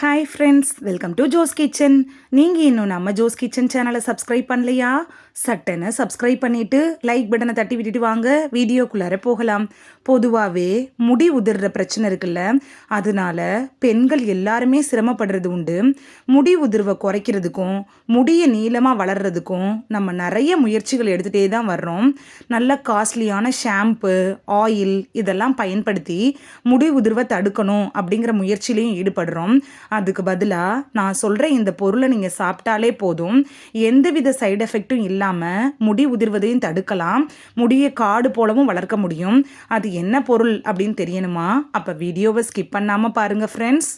Hi friends welcome to Jo's kitchen நீங்கள் இன்னும் நம்ம ஜோஸ் கிச்சன் சேனலை சப்ஸ்கிரைப் பண்ணலையா? சட்டனை சப்ஸ்கிரைப் பண்ணிவிட்டு லைக் பட்டனை தட்டி விட்டுட்டு வாங்க. வீடியோக்குள்ளார போகலாம். பொதுவாகவே முடி உதிர்ற பிரச்சனை இருக்குல்ல அதனால பெண்கள் எல்லாருமே சிரமப்படுறது உண்டு. முடி உதிர்வை குறைக்கிறதுக்கும் முடியை நீளமாக வளர்கிறதுக்கும் நம்ம நிறைய முயற்சிகள் எடுத்துகிட்டே தான் வர்றோம். நல்ல காஸ்ட்லியான ஷாம்பு ஆயில் இதெல்லாம் பயன்படுத்தி முடி உதிர்வை தடுக்கணும் அப்படிங்கிற முயற்சியிலையும் ஈடுபடுறோம். அதுக்கு பதிலாக நான் சொல்கிற இந்த பொருளை நீங்கள் சாப்பிட்டாலே போதும். எந்தவித சைடு எஃபெக்ட்டும் இல்லாமல் முடி உதிர்வதையும் தடுக்கலாம். முடியை காடு போலவும் வளர்க்க முடியும். அது என்ன பொருள் அப்படின்னு தெரியணுமா? அப்போ வீடியோவை ஸ்கிப் பண்ணாமல் பாருங்கள் ஃப்ரெண்ட்ஸ்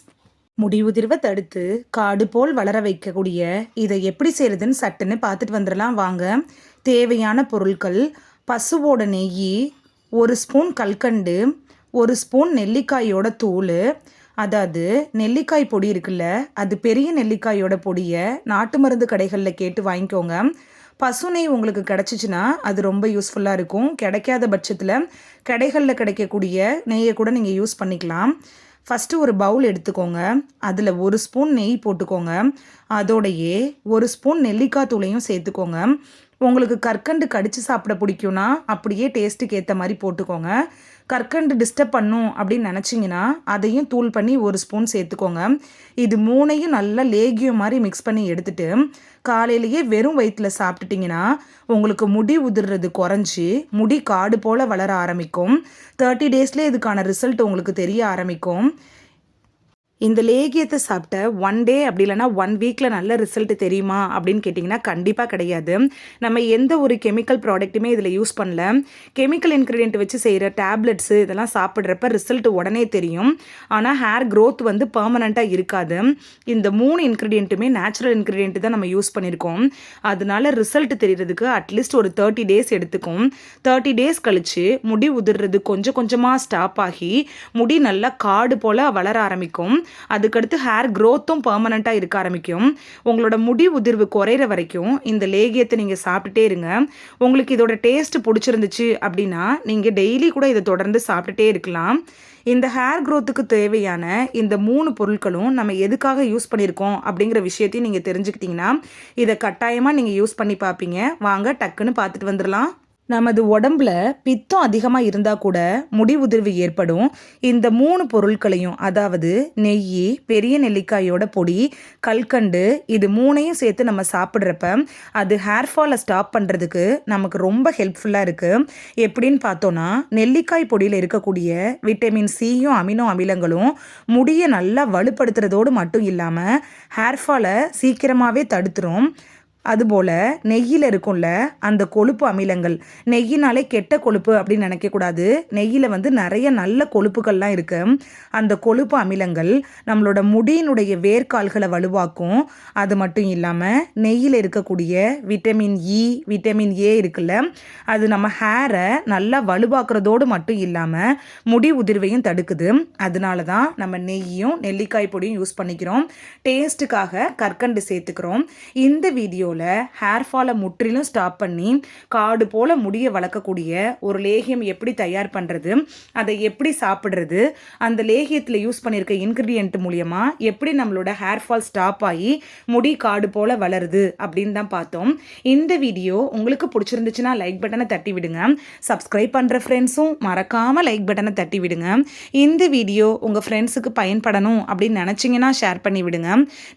முடி உதிர்வை தடுத்து காடு போல் வளர வைக்கக்கூடிய இதை எப்படி செய்கிறதுன்னு சட்டுன்னு பார்த்துட்டு வந்துடலாம் வாங்க. தேவையான பொருட்கள் பசுவோட நெய் ஒரு ஸ்பூன் கல்கண்டு ஒரு ஸ்பூன் நெல்லிக்காயோட தூள் அதாவது நெல்லிக்காய் பொடி இருக்குல்ல அது பெரிய நெல்லிக்காயோட பொடியை நாட்டு மருந்து கடைகளில் கேட்டு வாங்கிக்கோங்க. பசு நெய் உங்களுக்கு கிடச்சிச்சின்னா அது ரொம்ப யூஸ்ஃபுல்லாக இருக்கும். கிடைக்காத பட்சத்தில் கடைகளில் கிடைக்கக்கூடிய நெய்யை கூட நீங்கள் யூஸ் பண்ணிக்கலாம். ஃபஸ்ட்டு ஒரு பவுல் எடுத்துக்கோங்க. அதில் ஒரு ஸ்பூன் நெய் போட்டுக்கோங்க. அதோடையே ஒரு ஸ்பூன் நெல்லிக்காய் தூளையும் சேர்த்துக்கோங்க. உங்களுக்கு கற்கண்டு கடித்து சாப்பிட பிடிக்கும்னா அப்படியே டேஸ்ட்டுக்கு ஏற்ற மாதிரி போட்டுக்கோங்க. கற்கண்டு டிஸ்டர்ப் பண்ணும் அப்படின்னு நினச்சிங்கன்னா அதையும் தூள் பண்ணி ஒரு ஸ்பூன் சேர்த்துக்கோங்க. இது மூணையும் நல்லா லேகியம் மாதிரி மிக்ஸ் பண்ணி எடுத்துட்டு காலையிலேயே வெறும் வயிற்றில் சாப்பிட்டுட்டிங்கன்னா உங்களுக்கு முடி உதிர்றது குறைஞ்சி முடி காடு போல் வளர ஆரம்பிக்கும். தேர்ட்டி டேஸ்லேயே இதுக்கான ரிசல்ட் உங்களுக்கு தெரிய ஆரம்பிக்கும். இந்த லேகியத்தை சாப்பிட்ட ஒன் டே அப்படி இல்லைனா ஒன் வீக்கில் நல்ல ரிசல்ட் தெரியுமா அப்படின்னு கேட்டிங்கன்னா கண்டிப்பாக கிடையாது. நம்ம எந்த ஒரு கெமிக்கல் ப்ராடக்ட்டுமே இதில் யூஸ் பண்ணல. கெமிக்கல் இன்க்ரீடியன்ட் வச்சு செய்கிற டேப்லெட்ஸு இதெல்லாம் சாப்பிட்றப்ப ரிசல்ட் உடனே தெரியும். ஆனால் ஹேர் க்ரோத் வந்து பர்மனண்ட்டாக இருக்காது. இந்த மூணு இன்க்ரீடியண்ட்டுமே நேச்சுரல் இன்க்ரீடியன்ட் தான் நம்ம யூஸ் பண்ணியிருக்கோம் அதனால ரிசல்ட் தெரியறதுக்கு அட்லீஸ்ட் ஒரு தேர்ட்டி டேஸ் எடுத்துக்கும். தேர்ட்டி டேஸ் கழித்து முடி உதிர்றது கொஞ்சம் கொஞ்சமாக ஸ்டாப் ஆகி முடி நல்லா காடு போல் வளர ஆரம்பிக்கும். அதுக்கடுத்து ஹேர் க்ரோத்தும் பர்மனண்ட்டாக இருக்க ஆரம்பிக்கும். உங்களோட முடி உதிர்வு குறையிற வரைக்கும் இந்த லேகியத்தை நீங்கள் சாப்பிட்டுட்டே இருங்க. உங்களுக்கு இதோட டேஸ்ட் பிடிச்சிருந்துச்சு அப்படின்னா நீங்கள் டெய்லி கூட இதை தொடர்ந்து சாப்பிட்டுட்டே இருக்கலாம். இந்த ஹேர் க்ரோத்துக்கு தேவையான இந்த மூணு பொருட்களும் நம்ம எதுக்காக யூஸ் பண்ணியிருக்கோம் அப்படிங்கிற விஷயத்தையும் நீங்கள் தெரிஞ்சுக்கிட்டிங்கன்னா இதை கட்டாயமாக நீங்கள் யூஸ் பண்ணி பார்ப்பீங்க. வாங்க டக்குன்னு பார்த்துட்டு வந்துடலாம். நமது உடம்புல பித்தம் அதிகமாக இருந்தால் கூட முடி உதிர்வு ஏற்படும். இந்த மூணு பொருட்களையும் அதாவது நெய் பெரிய நெல்லிக்காயோட பொடி கல்கண்டு இது மூணையும் சேர்த்து நம்ம சாப்பிட்றப்ப அது ஹேர் ஃபாலை ஸ்டாப் பண்ணுறதுக்கு நமக்கு ரொம்ப ஹெல்ப்ஃபுல்லாக இருக்குது எப்படின்னு பார்த்தோன்னா நெல்லிக்காய் பொடியில் இருக்கக்கூடிய விட்டமின் சியும் அமினோ அமிலங்களும் முடியை நல்லா வலுப்படுத்துறதோடு மட்டும் இல்லாமல் ஹேர் ஃபாலை சீக்கிரமாகவே தடுத்துரும். அதுபோல் நெய்யில் இருக்கும்ல அந்த கொழுப்பு அமிலங்கள். நெய்யினாலே கெட்ட கொழுப்பு அப்படின்னு நினைக்கக்கூடாது. நெய்யில் வந்து நிறைய நல்ல கொழுப்புகள்லாம் இருக்குது அந்த கொழுப்பு அமிலங்கள் நம்மளோட முடியினுடைய வேர்க்கால்களை வலுவாக்கும். அது மட்டும் இல்லாமல் நெய்யில் இருக்கக்கூடிய விட்டமின் இ விட்டமின் ஏ இருக்குல்ல அது நம்ம ஹேரை நல்லா வலுவாக்குறதோடு மட்டும் இல்லாமல் முடி உதிர்வையும் தடுக்குது. அதனால தான் நம்ம நெய்யும் நெல்லிக்காய் பொடியும் யூஸ் பண்ணிக்கிறோம். டேஸ்ட்டுக்காக கற்கண்டு சேர்த்துக்கிறோம். இந்த வீடியோ வீடியோவில் ஹேர் ஃபாலை முற்றிலும் ஸ்டாப் பண்ணி காடு போல் முடிய வளர்க்கக்கூடிய ஒரு லேகியம் எப்படி தயார் பண்ணுறது அதை எப்படி சாப்பிட்றது அந்த லேகியத்தில் யூஸ் பண்ணியிருக்க இன்க்ரீடியன்ட் மூலியமாக எப்படி நம்மளோட ஹேர் ஃபால் ஸ்டாப் ஆகி முடி காடு போல் வளருது அப்படின்னு தான் பார்த்தோம். இந்த வீடியோ உங்களுக்கு பிடிச்சிருந்துச்சுன்னா லைக் பட்டனை தட்டி விடுங்க. சப்ஸ்கிரைப் பண்ணுற ஃப்ரெண்ட்ஸும் மறக்காமல் லைக் பட்டனை தட்டி விடுங்க. இந்த வீடியோ உங்கள் ஃப்ரெண்ட்ஸுக்கு பயன்படணும் அப்படின்னு நினச்சிங்கன்னா ஷேர் பண்ணி விடுங்க.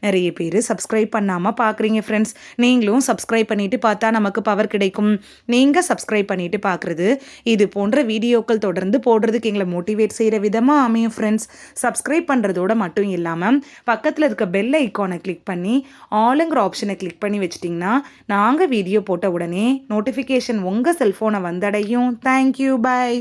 நிறைய பேர் சப்ஸ்கிரைப் பண்ணாமல் பார்க்குறீங்க ஃப்ரெண்ட்ஸ் நீங்களும் சப்ஸ்கிரைப் பண்ணிவிட்டு பார்த்தா நமக்கு பவர் கிடைக்கும். நீங்கள் சப்ஸ்கிரைப் பண்ணிவிட்டு பார்க்குறது இது போன்ற வீடியோக்கள் தொடர்ந்து போடுறதுக்கு எங்களை மோட்டிவேட் செய்கிற விதமாக அமையும் ஃப்ரெண்ட்ஸ் சப்ஸ்கிரைப் பண்ணுறதோட மட்டும் இல்லாமல் பக்கத்தில் இருக்க பெல் ஐக்கானை கிளிக் பண்ணி ஆளுங்கிற ஆப்ஷனை கிளிக் பண்ணி வச்சிட்டிங்கன்னா நாங்கள் வீடியோ போட்ட உடனே நோட்டிஃபிகேஷன் உங்கள் செல்ஃபோனை வந்தடையும். Thank you bye